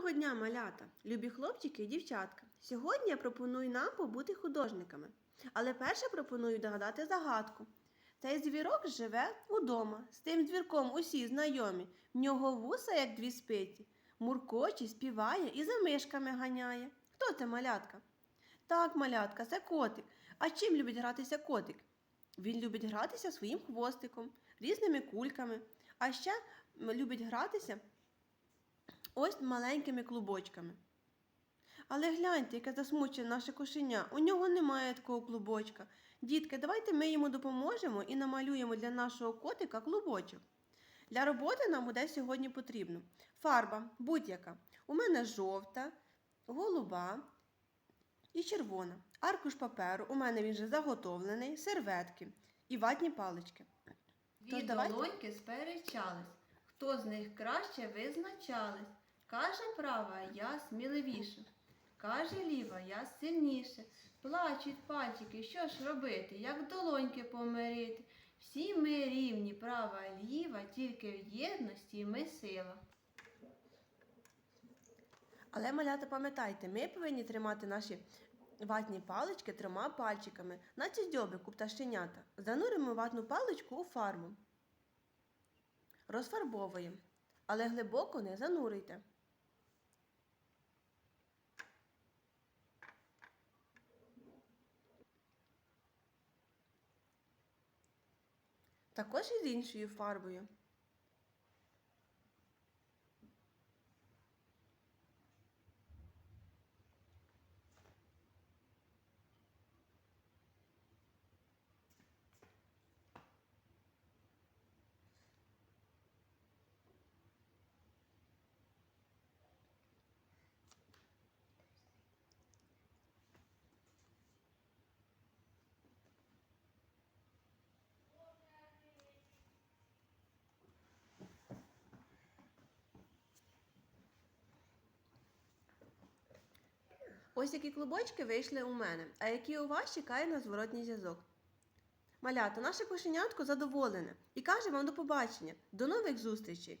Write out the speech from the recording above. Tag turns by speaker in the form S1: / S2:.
S1: Доброго дня, малята, любі хлопчики і дівчатка. Сьогодні я пропоную нам побути художниками. Але перше пропоную догадати загадку. Цей звірок живе удома. З тим звірком усі знайомі. В нього вуса, як дві спиті. Муркоче, співає і за мишками ганяє. Хто це малятка? Так, малятка, це котик. А чим любить гратися котик? Він любить гратися своїм хвостиком, різними кульками, а ще любить гратися ось маленькими клубочками. Але гляньте, яке засмучене наше кошеня. У нього немає такого клубочка. Дітки, давайте ми йому допоможемо і намалюємо для нашого котика клубочок. Для роботи нам буде сьогодні потрібно фарба будь-яка. У мене жовта, голуба і червона. Аркуш паперу. У мене він вже заготовлений, серветки і ватні палички.
S2: Дві долоньки сперечались, хто з них краще визначались. Каже права, я сміливіше. Каже ліва, я сильніше. Плачуть пальчики, що ж робити, як долоньки помирити. Всі ми рівні, права, ліва, тільки в єдності ми сила.
S1: Але, малята, пам'ятайте, ми повинні тримати наші ватні палички трьома пальчиками, наче дзьобику пташенята. Зануримо ватну паличку у фарбу. Розфарбовуємо, але глибоко не занурюйте. Також і з іншою фарбою. Ось які клубочки вийшли у мене, а які у вас чекає на зворотній зв'язок. Малята, наше кошенятко задоволене і каже вам до побачення. До нових зустрічей!